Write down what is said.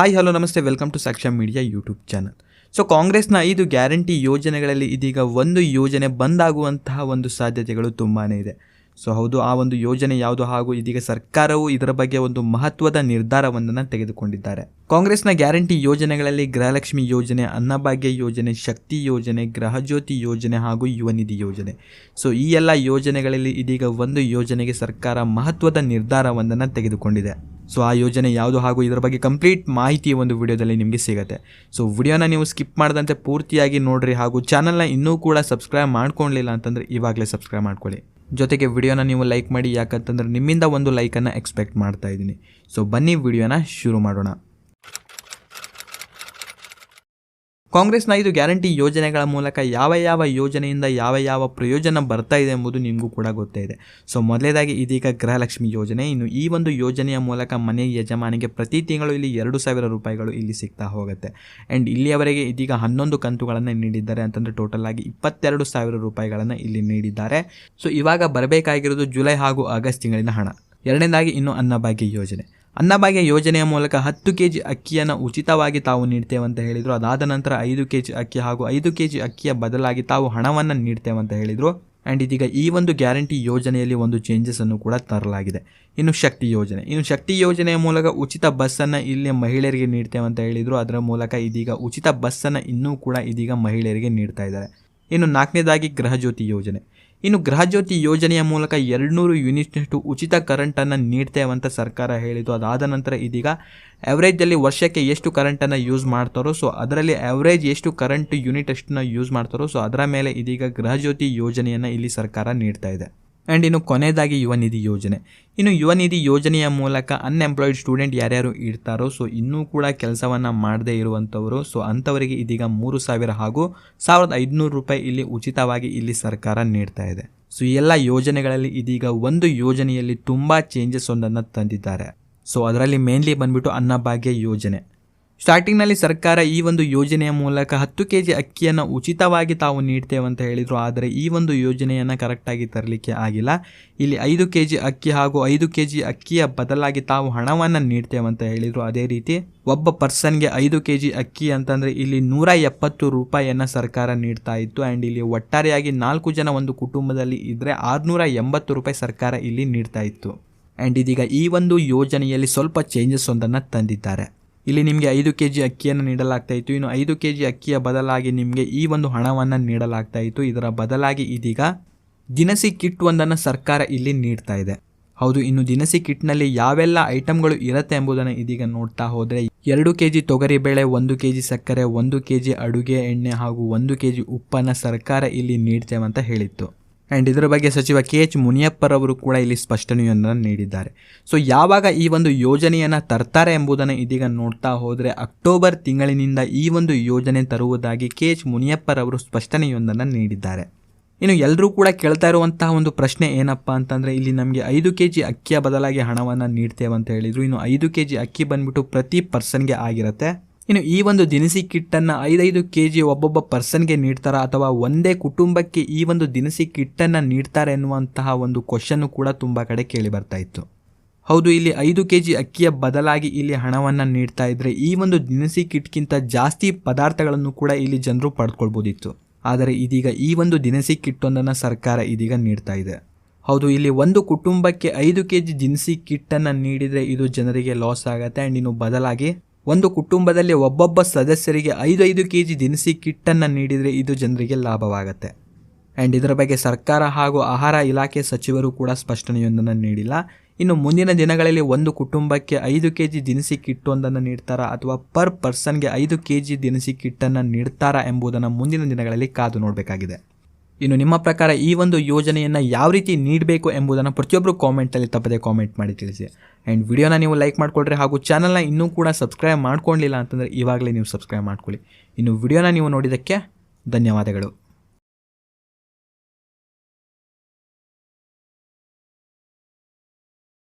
Hi hello ನಮಸ್ತೆ. Welcome to Sakshya media YouTube channel so ಕಾಂಗ್ರೆಸ್ನ ಐದು ಗ್ಯಾರಂಟಿ ಯೋಜನೆಗಳಲ್ಲಿ ಇದೀಗ ಒಂದು ಯೋಜನೆ ಬಂದಾಗುವಂತಹ ಒಂದು ಸಾಧ್ಯತೆಗಳು ತುಂಬಾ ಇದೆ. ಸೊ ಹೌದು, ಆ ಒಂದು ಯೋಜನೆ ಯಾವುದು ಹಾಗೂ ಇದೀಗ ಸರ್ಕಾರವು ಇದರ ಬಗ್ಗೆ ಒಂದು ಮಹತ್ವದ ನಿರ್ಧಾರವೊಂದನ್ನು ತೆಗೆದುಕೊಂಡಿದ್ದಾರೆ. ಕಾಂಗ್ರೆಸ್ನ ಗ್ಯಾರಂಟಿ ಯೋಜನೆಗಳಲ್ಲಿ ಗೃಹಲಕ್ಷ್ಮಿ ಯೋಜನೆ, ಅನ್ನಭಾಗ್ಯ ಯೋಜನೆ, ಶಕ್ತಿ ಯೋಜನೆ ಗೃಹಜ್ಯೋತಿ ಯೋಜನೆ ಹಾಗೂ ಯುವ ನಿಧಿ ಯೋಜನೆ. ಸೊ ಈ ಎಲ್ಲ ಯೋಜನೆಗಳಲ್ಲಿ ಇದೀಗ ಒಂದು ಯೋಜನೆಗೆ ಸರ್ಕಾರ ಮಹತ್ವದ ನಿರ್ಧಾರವೊಂದನ್ನು ತೆಗೆದುಕೊಂಡಿದೆ. ಸೊ ಆ ಯೋಜನೆ ಯಾವುದು ಹಾಗೂ ಇದರ ಬಗ್ಗೆ ಕಂಪ್ಲೀಟ್ ಮಾಹಿತಿ ಒಂದು ವಿಡಿಯೋದಲ್ಲಿ ನಿಮಗೆ ಸಿಗುತ್ತೆ. ಸೊ ವಿಡಿಯೋನ ನೀವು ಸ್ಕಿಪ್ ಮಾಡದಂತೆ ಪೂರ್ತಿಯಾಗಿ ನೋಡ್ರಿ ಹಾಗೂ ಚಾನಲ್ನ ಇನ್ನೂ ಕೂಡ ಸಬ್ಸ್ಕ್ರೈಬ್ ಮಾಡ್ಕೊಳ್ಳಿಲ್ಲ ಅಂತಂದರೆ ಇವಾಗಲೇ ಸಬ್ಸ್ಕ್ರೈಬ್ ಮಾಡ್ಕೊಳ್ಳಿ. ಜೊತೆಗೆ ವಿಡಿಯೋನ ನೀವು ಲೈಕ್ ಮಾಡಿ, ಯಾಕಂತಂದ್ರೆ ನಿಮ್ಮಿಂದ ಒಂದು ಲೈಕನ್ನು ಎಕ್ಸ್ಪೆಕ್ಟ್ ಮಾಡ್ತಾ ಇದ್ದೀನಿ. ಸೊ ಬನ್ನಿ ವಿಡಿಯೋನ ಶುರು ಮಾಡೋಣ. ಕಾಂಗ್ರೆಸ್ನ ಐದು ಗ್ಯಾರಂಟಿ ಯೋಜನೆಗಳ ಮೂಲಕ ಯಾವ ಯಾವ ಯೋಜನೆಯಿಂದ ಯಾವ ಯಾವ ಪ್ರಯೋಜನ ಬರ್ತಾ ಇದೆ ಎಂಬುದು ನಿಮಗೂ ಕೂಡ ಗೊತ್ತೇ ಇದೆ. ಸೊ, ಮೊದಲೇದಾಗಿ ಇದೀಗ ಗೃಹಲಕ್ಷ್ಮಿ ಯೋಜನೆ. ಇನ್ನು ಈ ಒಂದು ಯೋಜನೆಯ ಮೂಲಕ ಮನೆ ಯಜಮಾನಿಗೆ ಪ್ರತಿ ತಿಂಗಳು ಇಲ್ಲಿ ಎರಡು ಸಾವಿರ ರೂಪಾಯಿಗಳು ಇಲ್ಲಿ ಸಿಗ್ತಾ ಹೋಗುತ್ತೆ. ಆ್ಯಂಡ್ ಇಲ್ಲಿಯವರೆಗೆ ಇದೀಗ ಹನ್ನೊಂದು ಕಂತುಗಳನ್ನು ನೀಡಿದ್ದಾರೆ ಅಂತಂದರೆ ಟೋಟಲ್ ಆಗಿ ಇಪ್ಪತ್ತೆರಡು ಸಾವಿರ ರೂಪಾಯಿಗಳನ್ನು ಇಲ್ಲಿ ನೀಡಿದ್ದಾರೆ. ಸೊ, ಇವಾಗ ಬರಬೇಕಾಗಿರೋದು ಜುಲೈ ಹಾಗೂ ಆಗಸ್ಟ್ ತಿಂಗಳಿನ ಹಣ. ಎರಡನೇದಾಗಿ ಇನ್ನು ಅನ್ನಭಾಗ್ಯ ಯೋಜನೆ. ಅನ್ನಭಾಗ್ಯ ಯೋಜನೆಯ ಮೂಲಕ ಹತ್ತು ಕೆ ಜಿ ಅಕ್ಕಿಯನ್ನು ಉಚಿತವಾಗಿ ತಾವು ನೀಡ್ತೇವೆ ಅಂತ ಹೇಳಿದರು. ಅದಾದ ನಂತರ ಐದು ಕೆ ಜಿ ಅಕ್ಕಿ ಹಾಗೂ ಐದು ಕೆ ಜಿ ಅಕ್ಕಿಯ ಬದಲಾಗಿ ತಾವು ಹಣವನ್ನು ನೀಡ್ತೇವೆ ಅಂತ ಹೇಳಿದರು. ಆ್ಯಂಡ್ ಇದೀಗ ಈ ಒಂದು ಗ್ಯಾರಂಟಿ ಯೋಜನೆಯಲ್ಲಿ ಒಂದು ಚೇಂಜಸನ್ನು ಕೂಡ ತರಲಾಗಿದೆ. ಇನ್ನು ಶಕ್ತಿ ಯೋಜನೆ. ಇನ್ನು ಶಕ್ತಿ ಯೋಜನೆಯ ಮೂಲಕ ಉಚಿತ ಬಸ್ಸನ್ನು ಇಲ್ಲಿ ಮಹಿಳೆಯರಿಗೆ ನೀಡ್ತೇವೆ ಅಂತ ಹೇಳಿದರು. ಅದರ ಮೂಲಕ ಇದೀಗ ಉಚಿತ ಬಸ್ಸನ್ನು ಇನ್ನೂ ಕೂಡ ಇದೀಗ ಮಹಿಳೆಯರಿಗೆ ನೀಡ್ತಾ ಇದ್ದಾರೆ. ಇನ್ನು ನಾಲ್ಕನೇದಾಗಿ ಗೃಹಜ್ಯೋತಿ ಯೋಜನೆ. ಇನ್ನು ಗೃಹಜ್ಯೋತಿ ಯೋಜನೆಯ ಮೂಲಕ ಎರಡುನೂರು ಯೂನಿಟ್ನಷ್ಟು ಉಚಿತ ಕರೆಂಟನ್ನು ನೀಡ್ತೇವೆ ಅಂತ ಸರ್ಕಾರ ಹೇಳಿದ್ದು, ಅದಾದ ನಂತರ ಇದೀಗ ಆವ್ರೇಜಲ್ಲಿ ವರ್ಷಕ್ಕೆ ಎಷ್ಟು ಕರೆಂಟನ್ನು ಯೂಸ್ ಮಾಡ್ತಾರೋ ಸೊ ಅದರಲ್ಲಿ ಆವ್ರೇಜ್ ಎಷ್ಟು ಕರೆಂಟ್ ಯೂನಿಟ್ ಅಷ್ಟನ್ನು ಯೂಸ್ ಮಾಡ್ತಾರೋ ಸೊ ಅದರ ಮೇಲೆ ಇದೀಗ ಗೃಹಜ್ಯೋತಿ ಯೋಜನೆಯನ್ನು ಇಲ್ಲಿ ಸರ್ಕಾರ ನೀಡ್ತಾ ಇದೆ. ಆ್ಯಂಡ್ ಇನ್ನು ಕೊನೆಯದಾಗಿ ಯುವ ನಿಧಿ ಯೋಜನೆ. ಇನ್ನು ಯುವ ನಿಧಿ ಯೋಜನೆಯ ಮೂಲಕ ಅನ್ಎಂಪ್ಲಾಯ್ಡ್ ಸ್ಟೂಡೆಂಟ್ ಯಾರ್ಯಾರು ಇರ್ತಾರೋ ಸೊ ಇನ್ನೂ ಕೂಡ ಕೆಲಸವನ್ನು ಮಾಡದೇ ಇರುವಂಥವರು. ಸೊ ಅಂಥವರಿಗೆ ಇದೀಗ ಮೂರು ಸಾವಿರ ಹಾಗೂ ಸಾವಿರದ ಐದುನೂರು ರೂಪಾಯಿ ಇಲ್ಲಿ ಉಚಿತವಾಗಿ ಇಲ್ಲಿ ಸರ್ಕಾರ ನೀಡ್ತಾ ಇದೆ. ಸೊ ಎಲ್ಲ ಯೋಜನೆಗಳಲ್ಲಿ ಇದೀಗ ಒಂದು ಯೋಜನೆಯಲ್ಲಿ ತುಂಬ ಚೇಂಜಸ್ ಒಂದನ್ನು ತಂದಿದ್ದಾರೆ. ಸೊ ಅದರಲ್ಲಿ ಮೇನ್ಲಿ ಬಂದ್ಬಿಟ್ಟು ಅನ್ನಭಾಗ್ಯ ಯೋಜನೆ. ಸ್ಟಾರ್ಟಿಂಗ್ನಲ್ಲಿ ಸರ್ಕಾರ ಈ ಒಂದು ಯೋಜನೆಯ ಮೂಲಕ ಹತ್ತು ಕೆ ಜಿ ಅಕ್ಕಿಯನ್ನು ಉಚಿತವಾಗಿ ತಾವು ನೀಡ್ತೇವೆ ಅಂತ ಹೇಳಿದರು, ಆದರೆ ಈ ಒಂದು ಯೋಜನೆಯನ್ನು ಕರೆಕ್ಟಾಗಿ ತರಲಿಕ್ಕೆ ಆಗಿಲ್ಲ. ಇಲ್ಲಿ ಐದು ಕೆ ಜಿ ಅಕ್ಕಿ ಹಾಗೂ ಐದು ಕೆ ಜಿ ಅಕ್ಕಿಯ ಬದಲಾಗಿ ತಾವು ಹಣವನ್ನು ನೀಡ್ತೇವೆ ಅಂತ ಹೇಳಿದರು. ಅದೇ ರೀತಿ ಒಬ್ಬ ಪರ್ಸನ್ಗೆ ಐದು ಕೆ ಜಿ ಅಕ್ಕಿ ಅಂತಂದರೆ ಇಲ್ಲಿ ನೂರ ಎಪ್ಪತ್ತು ರೂಪಾಯಿಯನ್ನು ಸರ್ಕಾರ ನೀಡ್ತಾ ಇತ್ತು. ಆ್ಯಂಡ್ ಇಲ್ಲಿ ಒಟ್ಟಾರೆಯಾಗಿ ನಾಲ್ಕು ಜನ ಒಂದು ಕುಟುಂಬದಲ್ಲಿ ಇದ್ದರೆ ಆರುನೂರ ಎಂಬತ್ತು ರೂಪಾಯಿ ಸರ್ಕಾರ ಇಲ್ಲಿ ನೀಡ್ತಾ ಇತ್ತು. ಆ್ಯಂಡ್ ಇದೀಗ ಈ ಒಂದು ಯೋಜನೆಯಲ್ಲಿ ಸ್ವಲ್ಪ ಚೇಂಜಸ್ ಒಂದನ್ನು ತಂದಿದ್ದಾರೆ. ಇಲ್ಲಿ ನಿಮಗೆ ಐದು ಕೆ ಜಿ ಅಕ್ಕಿಯನ್ನು ನೀಡಲಾಗ್ತಾ ಇತ್ತು. ಇನ್ನು ಐದು ಕೆ ಜಿ ಅಕ್ಕಿಯ ಬದಲಾಗಿ ನಿಮಗೆ ಈ ಒಂದು ಹಣವನ್ನು ನೀಡಲಾಗ್ತಾ ಇತ್ತು. ಇದರ ಬದಲಾಗಿ ಇದೀಗ ದಿನಸಿ ಕಿಟ್ ಒಂದನ್ನು ಸರ್ಕಾರ ಇಲ್ಲಿ ನೀಡ್ತಾ ಇದೆ. ಹೌದು, ಇನ್ನು ದಿನಸಿ ಕಿಟ್ನಲ್ಲಿ ಯಾವೆಲ್ಲ ಐಟಮ್ಗಳು ಇರುತ್ತೆ ಎಂಬುದನ್ನು ಇದೀಗ ನೋಡ್ತಾ ಹೋದರೆ ಎರಡು ಕೆ ಜಿ ತೊಗರಿಬೇಳೆ ಒಂದು ಕೆ ಜಿ ಸಕ್ಕರೆ, ಒಂದು ಕೆ ಜಿ ಅಡುಗೆ ಎಣ್ಣೆ ಹಾಗೂ ಒಂದು ಕೆ ಜಿ ಉಪ್ಪನ್ನು ಸರ್ಕಾರ ಇಲ್ಲಿ ನೀಡ್ತೇವೆ ಅಂತ ಹೇಳಿತ್ತು. ಆ್ಯಂಡ್ ಇದರ ಬಗ್ಗೆ ಸಚಿವ ಕೆ ಎಚ್ ಮುನಿಯಪ್ಪರವರು ಕೂಡ ಇಲ್ಲಿ ಸ್ಪಷ್ಟನೆಯೊಂದನ್ನು ನೀಡಿದ್ದಾರೆ. ಸೊ ಯಾವಾಗ ಈ ಒಂದು ಯೋಜನೆಯನ್ನು ತರ್ತಾರೆ ಎಂಬುದನ್ನು ಇದೀಗ ನೋಡ್ತಾ ಹೋದರೆ ಅಕ್ಟೋಬರ್ ತಿಂಗಳಿನಿಂದ ಈ ಒಂದು ಯೋಜನೆ ತರುವುದಾಗಿ ಕೆ ಎಚ್ ಮುನಿಯಪ್ಪರವರು ಸ್ಪಷ್ಟನೆಯೊಂದನ್ನು ನೀಡಿದ್ದಾರೆ. ಇನ್ನು ಎಲ್ಲರೂ ಕೂಡ ಕೇಳ್ತಾ ಇರುವಂತಹ ಒಂದು ಪ್ರಶ್ನೆ ಏನಪ್ಪ ಅಂತಂದರೆ, ಇಲ್ಲಿ ನಮಗೆ ಐದು ಕೆ ಜಿ ಅಕ್ಕಿಯ ಬದಲಾಗಿ ಹಣವನ್ನು ನೀಡ್ತೇವೆ ಅಂತ ಹೇಳಿದರು. ಇನ್ನು ಐದು ಕೆ ಜಿ ಅಕ್ಕಿ ಬಂದ್ಬಿಟ್ಟು ಪ್ರತಿ ಪರ್ಸನ್ಗೆ ಆಗಿರುತ್ತೆ. ಇನ್ನು ಈ ಒಂದು ದಿನಸಿ ಕಿಟ್ಟನ್ನು ಐದೈದು ಕೆ ಜಿ ಒಬ್ಬೊಬ್ಬ ಪರ್ಸನ್ಗೆ ನೀಡ್ತಾರಾ ಅಥವಾ ಒಂದೇ ಕುಟುಂಬಕ್ಕೆ ಈ ಒಂದು ದಿನಸಿ ಕಿಟ್ಟನ್ನು ನೀಡ್ತಾರೆ ಎನ್ನುವಂತಹ ಒಂದು ಕ್ವಶನ್ನು ಕೂಡ ತುಂಬ ಕಡೆ ಕೇಳಿ ಬರ್ತಾ ಇತ್ತು. ಹೌದು, ಇಲ್ಲಿ ಐದು ಕೆ ಜಿ ಅಕ್ಕಿಯ ಬದಲಾಗಿ ಇಲ್ಲಿ ಹಣವನ್ನು ನೀಡ್ತಾ ಇದ್ದರೆ ಈ ಒಂದು ದಿನಸಿ ಕಿಟ್ಗಿಂತ ಜಾಸ್ತಿ ಪದಾರ್ಥಗಳನ್ನು ಕೂಡ ಇಲ್ಲಿ ಜನರು ಪಡ್ಕೊಳ್ಬೋದಿತ್ತು. ಆದರೆ ಇದೀಗ ಈ ಒಂದು ದಿನಸಿ ಕಿಟ್ಟೊಂದನ್ನು ಸರ್ಕಾರ ಇದೀಗ ನೀಡ್ತಾ ಇದೆ. ಹೌದು, ಇಲ್ಲಿ ಒಂದು ಕುಟುಂಬಕ್ಕೆ ಐದು ಕೆ ಜಿ ದಿನಸಿ ಕಿಟ್ಟನ್ನು ನೀಡಿದರೆ ಇದು ಜನರಿಗೆ ಲಾಸ್ ಆಗುತ್ತೆ ಆ್ಯಂಡ್ ಇನ್ನು ಬದಲಾಗಿ ಒಂದು ಕುಟುಂಬದಲ್ಲಿ ಒಬ್ಬೊಬ್ಬ ಸದಸ್ಯರಿಗೆ ಐದು ಐದು ಕೆ ಜಿ ದಿನಸಿ ಕಿಟ್ಟನ್ನು ನೀಡಿದರೆ ಇದು ಜನರಿಗೆ ಲಾಭವಾಗುತ್ತೆ. ಆ್ಯಂಡ್ ಇದರ ಬಗ್ಗೆ ಸರ್ಕಾರ ಹಾಗೂ ಆಹಾರ ಇಲಾಖೆ ಸಚಿವರು ಕೂಡ ಸ್ಪಷ್ಟನೆಯೊಂದನ್ನು ನೀಡಿಲ್ಲ. ಇನ್ನು ಮುಂದಿನ ದಿನಗಳಲ್ಲಿ ಒಂದು ಕುಟುಂಬಕ್ಕೆ ಐದು ಕೆ ಜಿ ದಿನಸಿ ಕಿಟ್ಟೊಂದನ್ನು ನೀಡ್ತಾರಾ ಅಥವಾ ಪರ್ ಪರ್ಸನ್ಗೆ ಐದು ಕೆ ಜಿ ದಿನಸಿ ಕಿಟ್ಟನ್ನು ನೀಡ್ತಾರಾ ಎಂಬುದನ್ನು ಮುಂದಿನ ದಿನಗಳಲ್ಲಿ ಕಾದು ನೋಡಬೇಕಾಗಿದೆ. ಇನ್ನು ನಿಮ್ಮ ಪ್ರಕಾರ ಈ ಒಂದು ಯೋಜನೆಯನ್ನು ಯಾವ ರೀತಿ ನೀಡಬೇಕು ಎಂಬುದನ್ನು ಪ್ರತಿಯೊಬ್ಬರು ಕಾಮೆಂಟಲ್ಲಿ ತಪ್ಪದೆ ಕಾಮೆಂಟ್ ಮಾಡಿ ತಿಳಿಸಿ. ಆ್ಯಂಡ್ ವಿಡಿಯೋನ ನೀವು ಲೈಕ್ ಮಾಡಿಕೊಳ್ರಿ ಹಾಗೂ ಚಾನಲ್ನ ಇನ್ನೂ ಕೂಡ ಸಬ್ಸ್ಕ್ರೈಬ್ ಮಾಡ್ಕೊಂಡಿಲ್ಲ ಅಂತಂದರೆ ಇವಾಗಲೇ ನೀವು ಸಬ್ಸ್ಕ್ರೈಬ್ ಮಾಡ್ಕೊಳ್ಳಿ. ಇನ್ನು ವಿಡಿಯೋನ ನೀವು ನೋಡಿದ್ದಕ್ಕೆ ಧನ್ಯವಾದಗಳು.